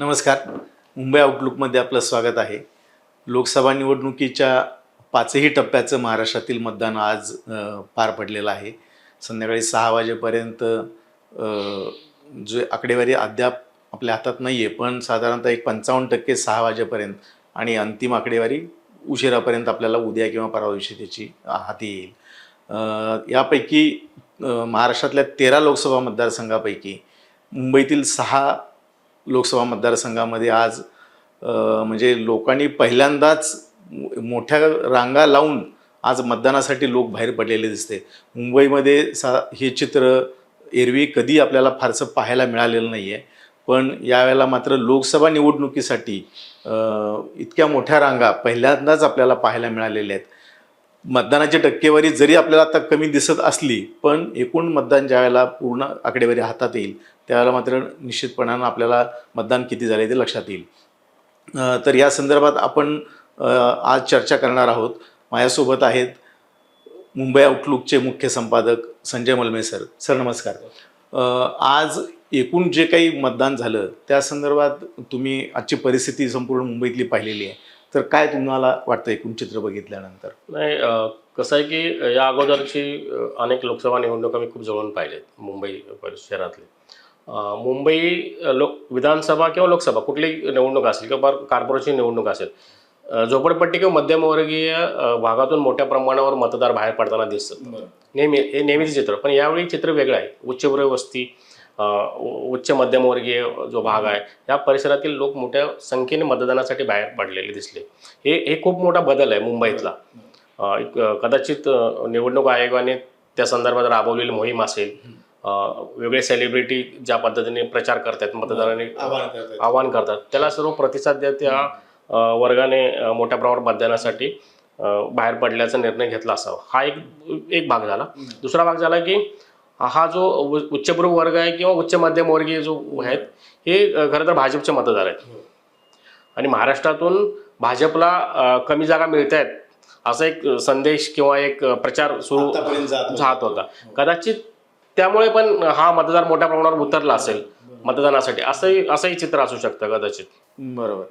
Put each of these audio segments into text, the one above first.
नमस्कार. मुंबई आउटलुकमध्ये आपलं स्वागत आहे. लोकसभा निवडणुकीच्या पाचही टप्प्याचं महाराष्ट्रातील मतदान आज पार पडलेलं आहे. संध्याकाळी सहा वाजेपर्यंत जो आकडेवारी अद्याप आपल्या हातात नाही आहे पण साधारणतः एक पंचावन्न टक्के सहा वाजेपर्यंत आणि अंतिम आकडेवारी उशिरापर्यंत आपल्याला उद्या किंवा परवा दिवशी त्याची हाती येईल. यापैकी महाराष्ट्रातल्या तेरा लोकसभा मतदारसंघापैकी मुंबईतील सहा लोकसभा मतदारसंघामध्ये आज म्हणजे लोकांनी पहिल्यांदाच मोठ्या रांगा लावून आज मतदानासाठी लोक बाहेर पडलेले दिसते. मुंबईमध्ये सा हे चित्र एरवी कधी आपल्याला फारसं पाहायला मिळालेलं नाही आहे पण यावेळेला मात्र लोकसभा निवडणुकीसाठी इतक्या मोठ्या रांगा पहिल्यांदाच आपल्याला पाहायला मिळालेल्या आहेत. मतदानाची टक्केवारी जरी आपल्याला आता कमी दिसत असली पण एकूण मतदान ज्यावेळेला पूर्ण आकडेवारी हातात येईल त्यावेळेला मात्र निश्चितपणानं आपल्याला मतदान किती झाले ते लक्षात येईल. तर या संदर्भात आपण आज चर्चा करणार आहोत. माझ्यासोबत आहेत मुंबई आउटलुकचे मुख्य संपादक संजय मलमे सर. सर नमस्कार. आज एकूण जे काही मतदान झालं त्या संदर्भात तुम्ही आजची परिस्थिती संपूर्ण मुंबईतली पाहिलेली आहे. तर काय तुम्हाला वाटतं एकूण चित्र बघितल्यानंतर? नाही कसं आहे की या अगोदरची अनेक लोकसभा निवडणुका मी खूप जवळून पाहिलेत मुंबई शहरातले. मुंबई लोक विधानसभा किंवा लोकसभा कुठलीही निवडणूक असेल किंवा कॉर्पोरेशन निवडणूक असेल झोपडपट्टी किंवा मध्यमवर्गीय भागातून मोठ्या प्रमाणावर मतदार बाहेर पडताना दिसतात. नेहमी हे नेहमीचे चित्र पण यावेळी चित्र वेगळं आहे. उच्चभ्र वस्ती उच्च मध्यमवर्गीय जो भाग आहे या परिसरातील लोक मोठ्या संख्येने मतदानासाठी बाहेर पडलेले दिसले. हे हे खूप मोठा बदल आहे मुंबईतला. कदाचित निवडणूक आयोगाने त्या संदर्भात राबवलेली मोहीम असेल. वेगळे सेलिब्रिटी ज्या पद्धतीने प्रचार करतात मतदारांनी आवाहन करतात. त्याला सर्व प्रतिसाद देत त्या वर्गाने मोठ्या प्रमाणावर मतदानासाठी बाहेर पडल्याचा निर्णय घेतला असावा. हा एक एक भाग झाला. दुसरा भाग झाला की हा जो उच्चपूर्व वर्ग आहे किंवा उच्च मध्यमवर्गीय जो आहेत हे खरं तर भाजपचे मतदार आहेत. आणि महाराष्ट्रातून भाजपला कमी जागा मिळत आहेत असा एक संदेश किंवा एक प्रचार सुरू जात होता. होता. कदाचित त्यामुळे पण हा मतदार मोठ्या प्रमाणावर उतरला असेल मतदानासाठी. असंही असंही चित्र असू शकतं कदाचित. बरोबर.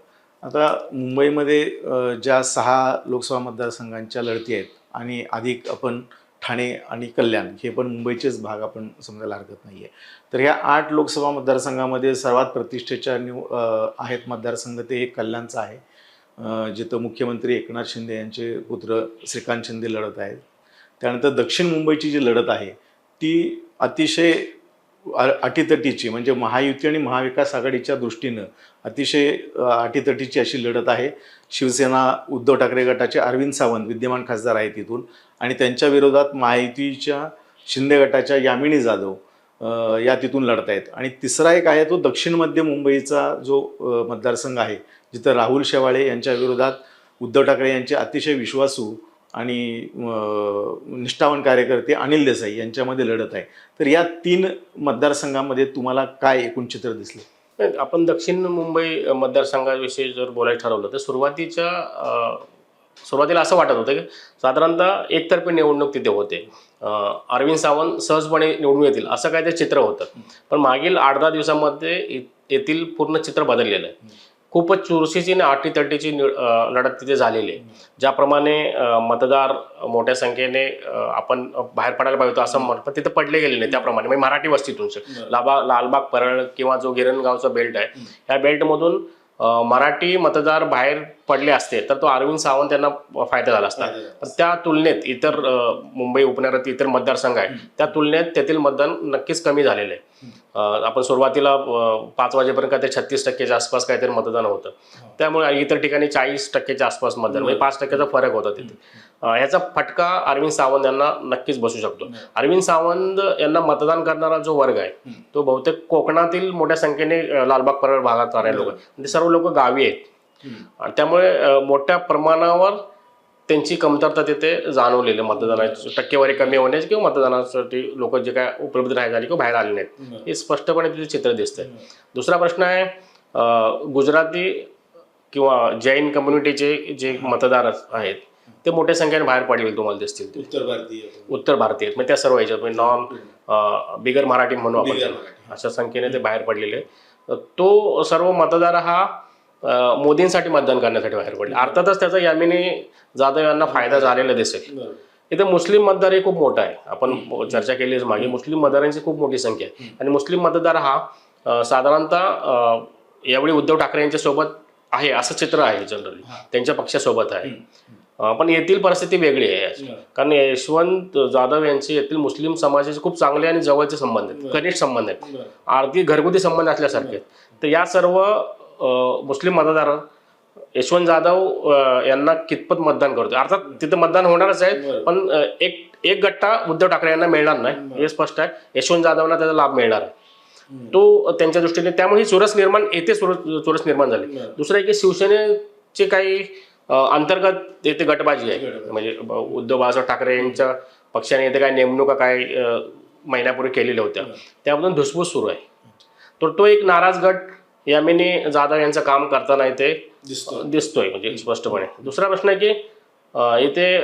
आता मुंबईमध्ये ज्या सहा लोकसभा मतदारसंघांच्या लढती आहेत आणि अधिक आपण ठाणे आणि कल्याण हे पण मुंबईचेच भाग आपण समजायला हरकत नाही आहे तर ह्या आठ लोकसभा मतदारसंघामध्ये सर्वात प्रतिष्ठेच्या निव आहेत मतदारसंघ ते एक कल्याणचं आहे. जिथं मुख्यमंत्री एकनाथ शिंदे यांचे पुत्र श्रीकांत शिंदे लढत आहेत. त्यानंतर दक्षिण मुंबईची जी लढत आहे ती अतिशय अटीतटीची म्हणजे महायुती आणि महाविकास आघाडीच्या दृष्टीनं अतिशय अटीतटीची अशी लढत आहे. शिवसेना उद्धव ठाकरे गटाचे अरविंद सावंत विद्यमान खासदार आहेत तिथून. आणि त्यांच्या विरोधात महायुतीच्या शिंदे गटाच्या यामिनी जाधव या तिथून लढत आहेत आणि तिसरा एक आहे तो दक्षिण मध्य मुंबईचा जो मतदारसंघ आहे जिथं राहुल शेवाळे यांच्या विरोधात उद्धव ठाकरे यांचे अतिशय विश्वासू आणि निष्ठावान कार्यकर्ते अनिल देसाई यांच्यामध्ये लढत आहे. तर या तीन मतदारसंघामध्ये तुम्हाला काय एकूण चित्र दिसले? आपण दक्षिण मुंबई मतदारसंघाविषयी जर बोलायचं ठरवलं तर सुरुवातीच्या सुरुवातीला असं वाटत होतं की साधारणतः एकतर्फी निवडणूक तिथे होते. अरविंद सावंत सहजपणे निवडून येतील असं काय ते चित्र होतं. पण मागील आठ दहा दिवसामध्ये येथील पूर्ण चित्र बदललेलं आहे. खूपच चुरशीची आणि अ, लढत तिथे झालेली आहे. ज्याप्रमाणे मतदार मोठ्या संख्येने आपण बाहेर पडायला पाहिजे होतं असं म्हण पण तिथे पडले गेले नाही त्याप्रमाणे. म्हणजे मराठी वस्तीतून लाबा लालबाग परळ किंवा जो गिरणगावचा बेल्ट आहे ह्या बेल्टमधून मराठी मतदार बाहेर पडले असते तर तो अरविंद सावंत यांना फायदा झाला असता. पण त्या तुलनेत इतर मुंबई उपनगरात इतर मतदारसंघ आहे त्या तुलनेत तेथील मतदान नक्कीच कमी झालेलं आहे. आपण सुरुवातीला पाच वाजेपर्यंत काहीतरी छत्तीस टक्क्याच्या आसपास काहीतरी मतदान होतं. त्यामुळे इतर ठिकाणी चाळीस टक्क्याच्या आसपास मतदान म्हणजे पाच टक्क्याचा फरक होता तिथे. ह्याचा फटका अरविंद सावंत यांना नक्कीच बसू शकतो. अरविंद सावंत यांना मतदान करणारा जो वर्ग आहे तो बहुतेक कोकणातील मोठ्या संख्येने लालबाग परळ भागात राहणारे लोक ते सर्व लोक गावी आहेत. आणि त्यामुळे मोठ्या प्रमाणावर त्यांची कमतरता तिथे जाणवलेली आहे. मतदानाची टक्केवारी कमी होण्याची किंवा मतदानासाठी लोक जे काय उपलब्ध राहायला झाली किंवा बाहेर आले नाहीत. हे स्पष्टपणे तिथे चित्र दिसतंय. दुसरा प्रश्न आहे गुजराती किंवा जैन कम्युनिटीचे जे मतदार आहेत ते मोठ्या संख्येने बाहेर पडलेले तुम्हाला दिसतील ते. उत्तर भारतीय. उत्तर भारतीय. म्हणजे त्या सर्व ह्याच्यात म्हणजे नॉन बिगर मराठी म्हणू आपण बिगर. अशा संख्येने ते बाहेर पडलेले आहेत. तो सर्व मतदार हा अं, मोदींसाठी मतदान करण्यासाठी बाहेर पडले. अर्थातच त्याचा यामिनी जाधव यांना फायदा झालेला दिसेल. इथं मुस्लिम मतदार हे खूप मोठा आहे. आपण चर्चा केलीच मागे मुस्लिम मतदारांची खूप मोठी संख्या आहे. आणि मुस्लिम मतदार हा अं, साधारणतः अं, यावेळी उद्धव ठाकरे यांच्या सोबत आहे असं चित्र आहे जनरली. त्यांच्या पक्षासोबत आहे. पण येथील परिस्थिती वेगळी आहे. कारण यशवंत जाधव यांचे येथील मुस्लिम समाजाचे खूप चांगले आणि जवळचे संबंध आहेत घनिष्ठ संबंध आहेत. आर्थिक घरगुती संबंध असल्यासारखे. तर या सर्व मुस्लिम मतदार यशवंत जाधव यांना कितपत मतदान करतो अर्थात तिथं मतदान होणारच आहे पण एक एक गट्टा उद्धव ठाकरे यांना मिळणार नाही हे. स्पष्ट आहे. यशवंत जाधवना त्याचा लाभ मिळणार आहे. तो त्यांच्या दृष्टीने त्यामुळे ही चुरस निर्माण येथे चुरस निर्माण झाली. दुसरं एक की शिवसेनेचे काही अंतर्गत येथे गटबाजी आहे. म्हणजे उद्धव बाळासाहेब ठाकरे यांच्या पक्षाने येथे काही नेमणुका काय महिन्यापूर्वी केलेल्या होत्या. त्यामधून धुसफूस सुरू आहे. तर तो एक नाराज गट यामिनी जाधव यांचं काम करताना इथे दिसतो दिसतोय म्हणजे स्पष्टपणे. दुसरा प्रश्न आहे की इथे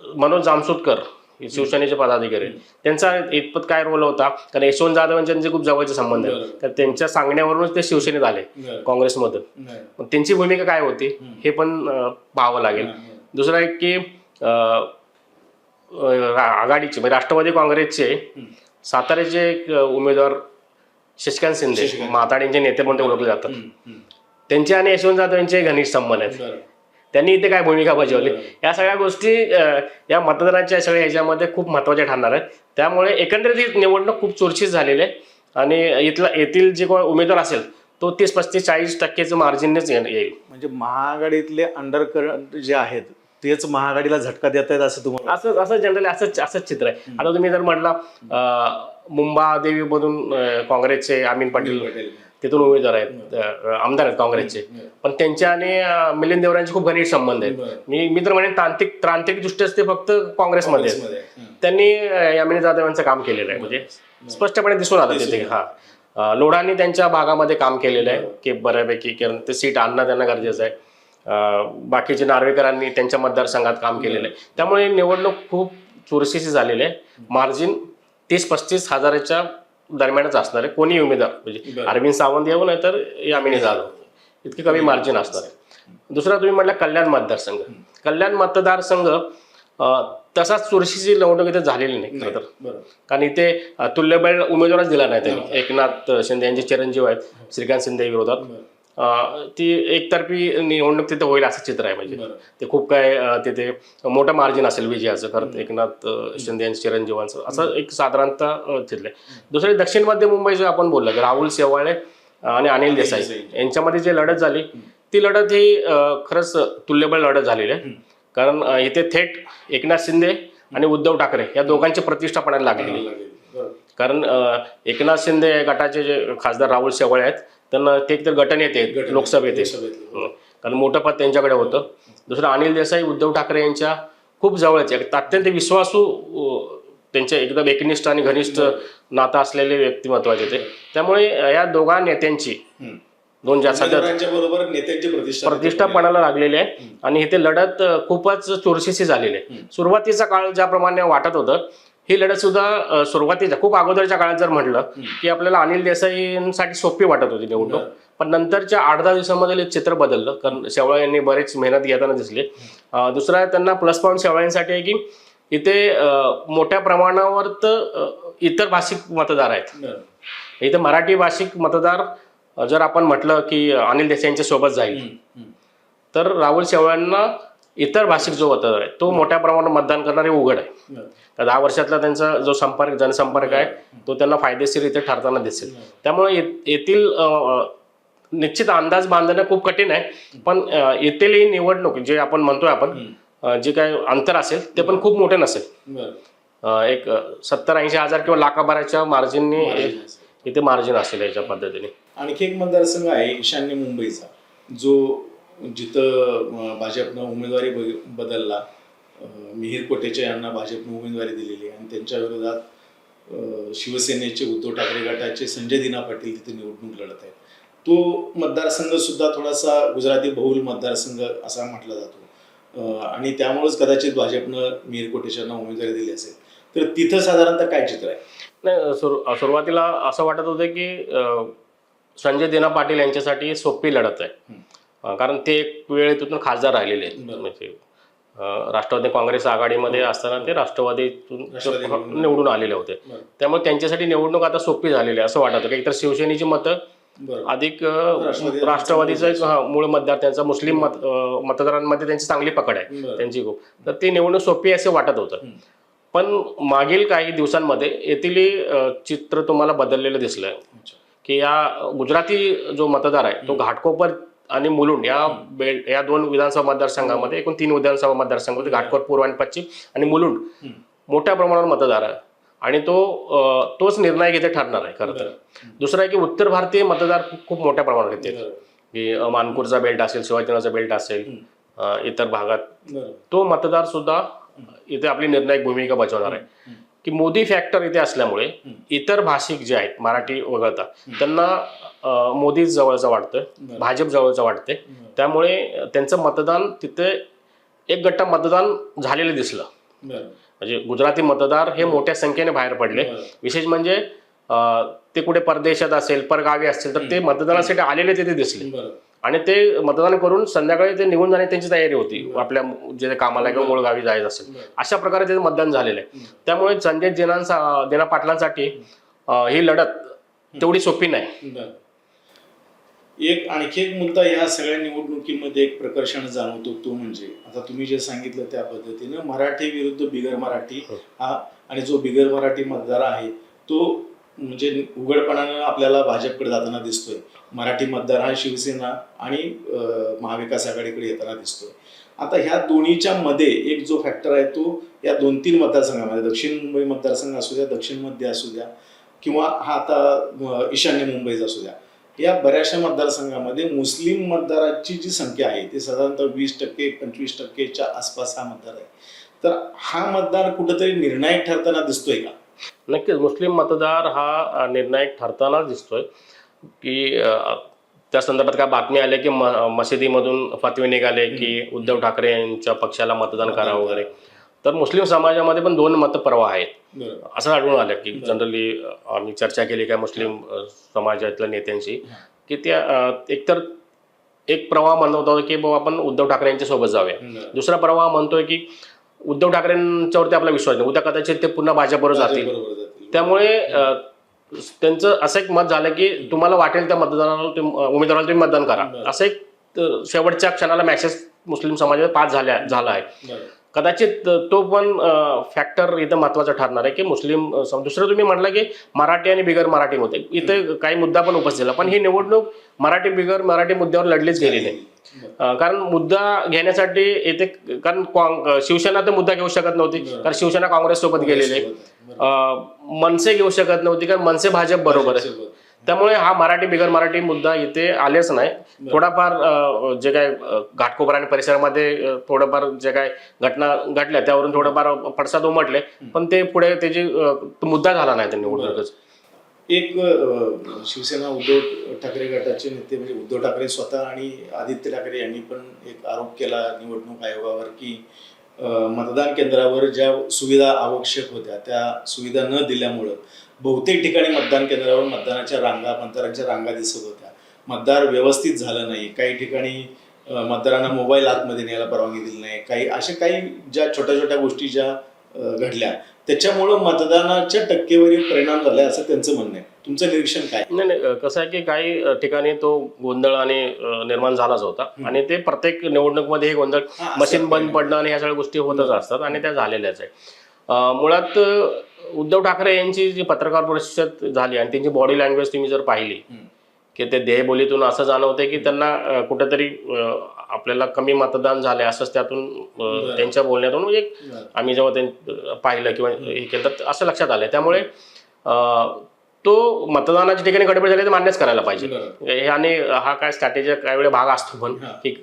मनोज जामसुटकर हे शिवसेनेचे पदाधिकारी. त्यांचा इतपत काय रोल होता? कारण यशवंत जाधव यांचे त्यांचे खूप जवळचे संबंध आहेत. तर त्यांच्या सांगण्यावरूनच ते शिवसेनेत आले काँग्रेसमधून त्यांची भूमिका काय होती? हे पण पाहावं लागेल. दुसरं एक की आघाडीचे म्हणजे राष्ट्रवादी काँग्रेसचे साताऱ्याचे एक उमेदवार शशिकांत शिंदे माताडींचे नेते म्हणून ते ओळखले जातात. त्यांचे आणि यशवंत जाधव यांचे घनिष्ठ संबंध आहेत. त्यांनी इथे काय भूमिका बजावली? या सगळ्या गोष्टी या मतदानाच्या सगळ्या ह्याच्यामध्ये खूप महत्त्वाच्या ठरणार आहेत. त्यामुळे एकंदरीत ही निवडणूक खूप चुरशीत झालेली आहे. आणि इथला येथील जे कोण उमेदवार असेल तो तीस पस्तीस चाळीस टक्केचं मार्जिननेच येईल. म्हणजे महाआघाडीतले अंडर करंट जे आहेत तेच महाआघाडीला झटका देत आहेत असं तुम्हाला असं असं जनरली असंच असंच चित्र आहे. आता तुम्ही जर म्हटलं मुंबा देवीमधून अं, काँग्रेसचे अमीन पाटील. तिथून उमेदवार आहेत अं, आमदार आहेत काँग्रेसचे. पण त्यांच्या आणि मिलिंद देवरांचे खूप घनिष्ठ संबंध आहेत मी मी तर म्हणेन तांत्रिक तांत्रिक दृष्ट्याच ते फक्त काँग्रेसमध्ये. त्यांनी यामिनी जाधव यांचं काम केलेलं आहे. म्हणजे स्पष्टपणे दिसून आलं तिथे हा. लोढांनी त्यांच्या भागामध्ये काम केलेलं आहे की बऱ्यापैकी कारण ते सीट आणणं त्यांना गरजेचं आहे. बाकीचे नार्वेकरांनी त्यांच्या मतदारसंघात काम केलेलं आहे. त्यामुळे निवडणूक खूप चुरशीची झालेली आहे. मार्जिन तीस पस्तीस हजाराच्या दरम्यानच असणार आहे. कोणी उमेदवार म्हणजे अरविंद सावंत येऊ नाही तर यामिनी जाधव. इतकी कमी मार्जिन असणार आहे. दुसरा तुम्ही म्हटलं कल्याण मतदारसंघ. कल्याण मतदारसंघ तसाच चुरशीची निवडणूक इथे झालेली नाही. खरं तर. कारण इथे तुल्यबळ उमेदवारच दिला नाही त्यांनी. एकनाथ शिंदे यांचे चिरंजीव आहेत. श्रीकांत शिंदे विरोधात. ती एकतर्फी निवडणूक तिथे होईल असं चित्र आहे म्हणजे. ते खूप काय तिथे मोठं मार्जिन असेल विजयाचं खरं एकनाथ शिंदे यांच्या चिरंजीवांचं असं एक साधारणतः चित्र आहे. दुसरे दक्षिण मध्य मुंबईचं आपण बोललं राहुल शेवाळे आणि अनिल देसाई. यांच्यामध्ये जी लढत झाली ती लढत ही खरंच तुल्यबळ लढत झालेली आहे. कारण इथे थेट एकनाथ शिंदे आणि उद्धव ठाकरे या दोघांची प्रतिष्ठा पणाला लागलेली कारण एकनाथ शिंदे गटाचे जे खासदार राहुल शेवाळे आहेत त्यांना ते एकतर गटनेते आहेत लोकसभेत. कारण मोठं पद त्यांच्याकडे होतं. दुसरं अनिल देसाई उद्धव ठाकरे यांच्या खूप जवळचे. अत्यंत विश्वासू त्यांचे एकदम एकनिष्ठ आणि घनिष्ठ नातं असलेले व्यक्तिमत्व आहेत ते. त्यामुळे या दोघा नेत्यांची दोन ज्या सध्या बरोबर नेत्यांची प्रतिष्ठा प्रतिष्ठा पणाला लागलेली आहे. आणि इथे लढत खूपच चुरशीची झालेली आहे. सुरुवातीचा काळ ज्याप्रमाणे वाटत होतं ही लढत सुद्धा सुरुवातीच्या खूप अगोदरच्या काळात जर म्हटलं की आपल्याला अनिल देसाईंसाठी सोपी वाटत होती निवडणूक. पण नंतरच्या आठ दहा दिवसामध्ये चित्र बदललं. कारण शेवळा यांनी बरेच मेहनत घेताना दिसले. दुसरा त्यांना प्लस पॉईंट शेवळ्यांसाठी आहे की इथे मोठ्या प्रमाणावर तर इतर भाषिक मतदार आहेत. इथे मराठी भाषिक मतदार जर आपण म्हटलं की अनिल देसाईंच्या सोबत जाईल. तर राहुल शेवळ्यांना इतर भाषिक जो मतदार आहे तो मोठ्या प्रमाणात मतदान करणारे उघड आहे. तर दहा वर्षातला त्यांचा जो संपर्क जनसंपर्क आहे तो त्यांना फायदेशीर इथे ठरताना दिसेल. त्यामुळे येथील निश्चित अंदाज बांधणं खूप कठीण आहे. पण येथील ही निवडणूक जे आपण म्हणतोय आपण जे काय अंतर असेल ते पण खूप मोठे नसेल. एक सत्तर ऐंशी हजार किंवा लाखाभराच्या मार्जिनने इथे मार्जिन असेल याच्या पद्धतीने. आणखी एक मतदारसंघ आहे ईशान्य मुंबईचा. जो जिथं भाजपनं उमेदवारी बदलला मिहीर कोटेचे यांना भाजपनं उमेदवारी दिलेली आणि त्यांच्या विरोधात शिवसेनेचे उद्धव ठाकरे गटाचे संजय दिना पाटील तिथे निवडणूक लढत आहेत. तो मतदारसंघ सुद्धा थोडासा गुजराती बहुल मतदारसंघ असा म्हटला जातो. आणि त्यामुळेच कदाचित भाजपनं मिहीर कोटेचे यांना उमेदवारी दिली असेल. तर तिथं साधारणतः काय चित्र आहे? नाही सुरू सुरुवातीला असं वाटत होतं की संजय देना पाटील यांच्यासाठी सोपी लढत आहे. कारण ते एक वेळ तिथून खासदार राहिलेले आहेत. म्हणजे राष्ट्रवादी काँग्रेस आघाडीमध्ये असताना ते राष्ट्रवादीतून. निवडून आलेले होते. त्यामुळे त्यांच्यासाठी निवडणूक आता सोपी झालेली आहे असं वाटत होतं की एकतर शिवसेनेची मतं अधिक राष्ट्रवादीचं मूळ मतदार त्यांचा मुस्लिम मत मतदारांमध्ये त्यांची चांगली पकड आहे. त्यांची खूप तर ती निवडणूक सोपी असं वाटत होतं. पण मागील काही दिवसांमध्ये येथील चित्र तुम्हाला बदललेलं दिसलंय. की या गुजराती जो मतदार आहे तो घाटकोपर आणि मुलुंड या बेल्ट या दोन विधानसभा मतदारसंघामध्ये एकूण तीन विधानसभा मतदारसंघ होते घाटकोपर पूर्व आणि पश्चिम आणि मुलुंड. मोठ्या प्रमाणावर मतदार आहे. आणि तो तोच निर्णय इथे ठरणार आहे खरं तर. दुसरं आहे की उत्तर भारतीय मतदार खूप- मोठ्या प्रमाणावर येते. की मानपूरचा बेल्ट असेल शिवाजीनगरचा बेल्ट असेल इतर भागात. तो मतदार सुद्धा इथे आपली निर्णायक भूमिका बजावणार आहे. की मोदी फॅक्टर इथे असल्यामुळे इतर भाषिक जे आहेत मराठी वगळता त्यांना मोदी जवळचं वाटतं भाजप जवळचं वाटते त्यामुळे त्यांचं मतदान तिथे एक गट्टा मतदान झालेलं दिसलं. म्हणजे गुजराती मतदार हे मोठ्या संख्येने बाहेर पडले. विशेष म्हणजे ते कुठे परदेशात असेल परगावी असतील तर ते मतदानासाठी आलेले तिथे दिसले. आणि ते मतदान करून संध्याकाळी ते निघून जाण्याची त्यांची तयारी होती. आपल्या जे कामाला किंवा मूळ गावी जायचं असेल. अशा प्रकारे ते मतदान झालेलं आहे. त्यामुळे संजय देनांचा देना पाटलांसाठी ही लढत तेवढी सोपी नाही. एक आणखी एक मुद्दा या सगळ्या निवडणुकीमध्ये एक प्रकर्षण जाणवतो तो म्हणजे आता तुम्ही जे सांगितलं त्या पद्धतीनं मराठी विरुद्ध बिगर मराठी हा आणि जो बिगर मराठी मतदार आहे तो म्हणजे उघडपणानं आपल्याला भाजपकडे जाताना दिसतोय. मराठी मतदार हा शिवसेना आणि महाविकास आघाडीकडे येताना दिसतोय. आता ह्या दोन्हीच्या मध्ये एक जो फॅक्टर आहे तो या दोन तीन मतदारसंघामध्ये दक्षिण मुंबई मतदारसंघ असू द्या दक्षिण मध्य असू द्या किंवा हा आता ईशान्य मुंबईचा असू द्या या बऱ्याचशा मतदारसंघामध्ये मुस्लिम मतदाराची जी संख्या आहे ती साधारणतः वीस टक्के पंचवीस टक्केच्या आसपास हा मतदार आहे. तर हा मतदार कुठंतरी निर्णायक ठरताना दिसतोय का? नक्कीच मुस्लिम मतदार हा निर्णायक ठरताना दिसतोय. की त्या संदर्भात काय बातमी आल्या की म- मशिदीमधून फतवे निघाले की उद्धव ठाकरे यांच्या पक्षाला मतदान करा वगैरे? तर मुस्लिम समाजामध्ये पण दोन मतप्रवाह आहेत. असं आढळून आलं की जनरली आम्ही चर्चा केली काय मुस्लिम समाजातल्या नेत्यांशी की त्या एकतर एक प्रवाह म्हणत होता की बाबा आपण उद्धव ठाकरे यांच्या सोबत जाऊया. दुसरा प्रवाह म्हणतोय की उद्धव ठाकरेंच्यावरती आपला विश्वास नाही. उद्या कदाचित ते पुन्हा भाजपवर जातील. त्यामुळे त्यांचं असं एक मत झालं की तुम्हाला वाटेल त्या मतदानाला उमेदवाराला तुम्ही मतदान करा. असं एक शेवटच्या क्षणाला मॅसेज मुस्लिम समाजात पास झाल्या झाला आहे. कदाचित तो पण फॅक्टर इथं महत्त्वाचा ठरणार आहे की मुस्लिम दुसरं तुम्ही म्हटलं की मराठी आणि बिगर मराठी होते इथे काही मुद्दा पण उपस्थित झाला. पण ही निवडणूक मराठी बिगर मराठी मुद्द्यावर लढलीच गेली नाही. कारण मुद्दा घेण्यासाठी येथे कारण शिवसेना तर मुद्दा घेऊ शकत नव्हती. कारण शिवसेना काँग्रेस सोबत गेलेले मनसे घेऊ शकत नव्हती कारण मनसे भाजप बरोबर आहे. त्यामुळे हा मराठी बिगर मराठी मुद्दा इथे आलेच नाही. थोडाफार जे काय घाटकोपर आणि परिसरामध्ये थोडंफार जे काय घटना घडल्या त्यावरून थोडंफार पडसाद उमटले. पण ते पुढे त्याची मुद्दा झाला नाही त्या निवडणुकीचा एक शिवसेना उद्धव ठाकरे गटाचे नेते म्हणजे उद्धव ठाकरे स्वतः आणि आदित्य ठाकरे यांनी पण एक आरोप केला निवडणूक आयोगावर की मतदान केंद्रावर ज्या सुविधा आवश्यक होत्या त्या सुविधा न दिल्यामुळं बहुतेक ठिकाणी मतदान केंद्रावर मतदानाच्या रांगा मतदारांच्या रांगा दिसत होत्या. मतदार व्यवस्थित झालं नाही काही ठिकाणी मतदारांना मोबाईल आतमध्ये न्यायला परवानगी दिली नाही काही अशा काही ज्या छोट्या छोट्या गोष्टी ज्या घडल्या त्याच्यामुळं मतदानाच्या टक्केवारीवर परिणाम झाला असं त्यांचं म्हणणं आहे. तुमचं निरीक्षण काय? नाही नाही कसं आहे की काही ठिकाणी तो गोंधळ आणि अ, निर्माण झालाच होता. आणि ते प्रत्येक निवडणुकीमध्ये हे गोंधळ मशीन बंद पडणं आणि ह्या सगळ्या गोष्टी होतच असतात आणि त्या झालेल्याच आहे मुळात उद्धव ठाकरे यांची जी पत्रकार परिषद झाली आणि त्यांची बॉडी लँग्वेज तुम्ही जर पाहिली. की ते देहबोलीतून असं जाणवतंय की त्यांना कुठेतरी आपल्याला कमी मतदान झाले असंच त्यातून त्यांच्या बोलण्यातून एक आम्ही जेव्हा पाहिलं किंवा हे केलं तर असं लक्षात आलं त्यामुळे तो मतदानाच्या ठिकाणी गडबड झाली तर मान्यच करायला पाहिजे. हे आणि हा काय स्ट्रॅटेजी काही वेळा भाग असतो पण. की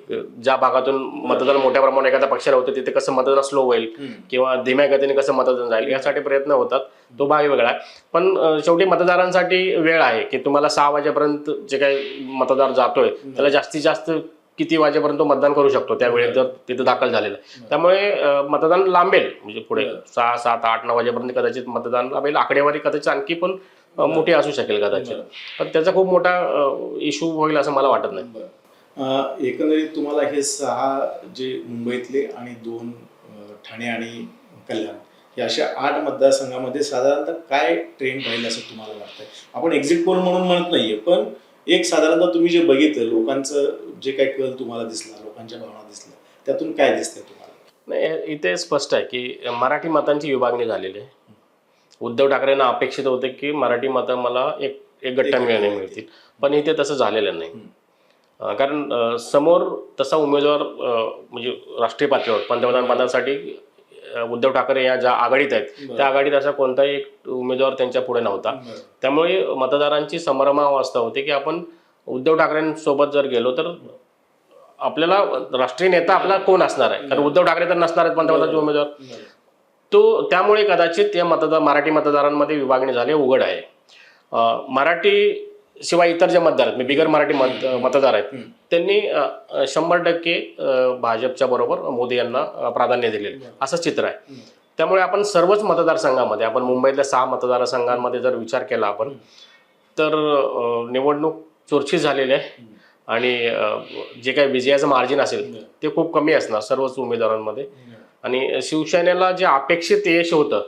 ज्या भागातून मतदान मोठ्या प्रमाणात एखाद्या पक्षाला होतं तिथे कसं मतदान स्लो होईल. किंवा धीम्या गतीने कसं मतदान जाईल यासाठी प्रयत्न होतात. तो भाग वेगळा आहे. पण शेवटी मतदारांसाठी वेळ आहे की तुम्हाला सहा वाजेपर्यंत जे काही मतदार जातोय त्याला जास्तीत जास्त किती वाजेपर्यंत मतदान करू शकतो त्यावेळेत जर तिथे दाखल झालेला. त्यामुळे मतदान लांबेल. म्हणजे पुढे सहा सात आठ नऊ वाजेपर्यंत कदाचित मतदान लांबेल. आकडेवारी कदाचित आणखी पण मोठी असू शकेल कदाचित. पण त्याचा खूप मोठा इश्यू होईल असं मला वाटत नाही. एकंदरीत तुम्हाला हे सहा जे मुंबईतले आणि दोन ठाणे आणि कल्याण हे अशा आठ मतदारसंघामध्ये साधारणतः काय ट्रेंड राहील असं तुम्हाला वाटतंय? आपण एक्झिट पोल म्हणून म्हणत नाहीये पण एक साधारणतः तुम्ही जे बघितलं लोकांचं जे काही कल तुम्हाला दिसला लोकांच्या भावना दिसल्या त्यातून काय दिसतंय तुम्हाला? नाही इथे स्पष्ट आहे की मराठी मतांची विभागणी झालेली आहे. उद्धव ठाकरेंना अपेक्षित होते की मराठी मतं मला एक एक गट्टा मिळणे मिळतील. पण इथे तसं झालेलं नाही. कारण समोर तसा उमेदवार म्हणजे राष्ट्रीय पातळीवर पंतप्रधान पदासाठी उद्धव ठाकरे या ज्या आघाडीत आहेत त्या आघाडीत असा कोणताही एक उमेदवार त्यांच्या पुढे नव्हता. त्यामुळे मतदारांची संभ्रमावस्था होती की आपण उद्धव ठाकरेंसोबत जर गेलो तर आपल्याला राष्ट्रीय नेता आपला कोण असणार आहे? कारण उद्धव ठाकरे तर नसणार आहेत पंतप्रधानचे उमेदवार. तो त्यामुळे कदाचित या मतदार मराठी मतदारांमध्ये विभागणी झाली उघड आहे. मराठी शिवाय इतर जे मतदार आहेत बिगर मराठी मत मतदार आहेत. त्यांनी शंभर टक्के भाजपच्या बरोबर मोदी यांना प्राधान्य दिलेलं आहे. असं चित्र आहे. त्यामुळे आपण सर्वच मतदारसंघामध्ये आपण मुंबईतल्या सहा मतदारसंघांमध्ये जर विचार केला आपण तर निवडणूक चुरशी झालेली आहे. आणि जे काही विजयाचं मार्जिन असेल ते खूप कमी असणार सर्वच उमेदवारांमध्ये. आणि शिवसेनेला जे अपेक्षित यश होतं.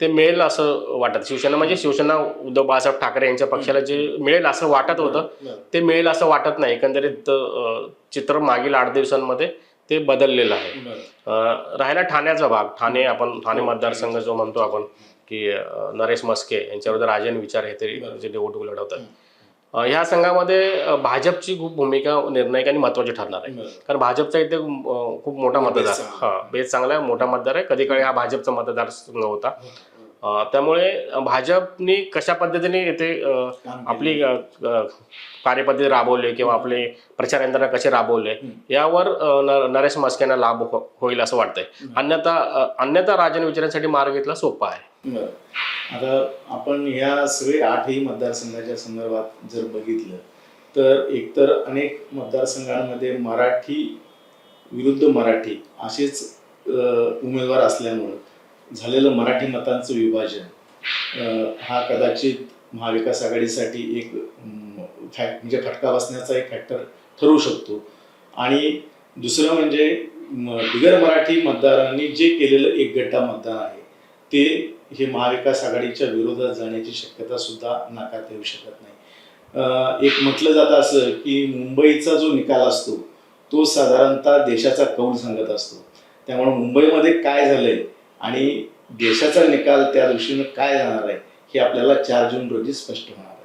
ते मिळेल असं वाटत. शिवसेना म्हणजे शिवसेना उद्धव बाळासाहेब ठाकरे यांच्या पक्षाला जे मिळेल असं वाटत होतं ते मिळेल असं वाटत नाही. एकंदरीत चित्र मागील आठ दिवसांमध्ये ते बदललेलं आहे. राहिला ठाण्याचा भाग. ठाणे आपण ठाणे मतदारसंघ जो म्हणतो आपण की नरेश मस्के यांच्याविरुद्ध राजन विचार हे ते जे निवडणूक लढवतात. ह्या संघामध्ये भाजपची खूप भूमिका निर्णायक आणि महत्वाची ठरणार आहे. कारण भाजपचा इथे खूप मोठा मतदार. बेस हा बेस चांगला आहे मोठा मतदार आहे. कधी काळी हा भाजपचा मतदार संघ होता. अं, त्यामुळे भाजपनी कशा पद्धतीने येथे आपली कार्यपद्धती राबवली किंवा आपले प्रचार यंत्रणा कसे राबवले यावर नरेश मस्केना लाभ हो- होईल असं वाटतंय. अन्यथा अन्यथा राजन विचारांसाठी मार्ग घेतला सोपा आहे. आता आपण ह्या सगळे आठही मतदारसंघाच्या संदर्भात जर बघितलं तर एकतर अनेक मतदारसंघांमध्ये मराठी विरुद्ध मराठी असेच उमेदवार असल्यामुळं झालेलं मराठी मतांचं विभाजन हा कदाचित महाविकास आघाडीसाठी एक फॅक्ट म्हणजे फटका बसण्याचा एक फॅक्टर ठरू शकतो. आणि दुसरं म्हणजे बिगर मराठी मतदारांनी जे केलेलं एक गट्टा मतदान आहे ते हे महाविकास आघाडीच्या विरोधात जाण्याची शक्यता सुद्धा नाकारता येऊ शकत नाही. एक म्हटलं जातं असं की मुंबईचा जो निकाल असतो तो साधारणतः देशाचा कौल सांगत असतो. त्यामुळे मुंबईमध्ये काय झालंय आणि देशाचा निकाल त्या दृष्टीनं काय जाणार आहे हे आपल्याला चार जून रोजी स्पष्ट होणार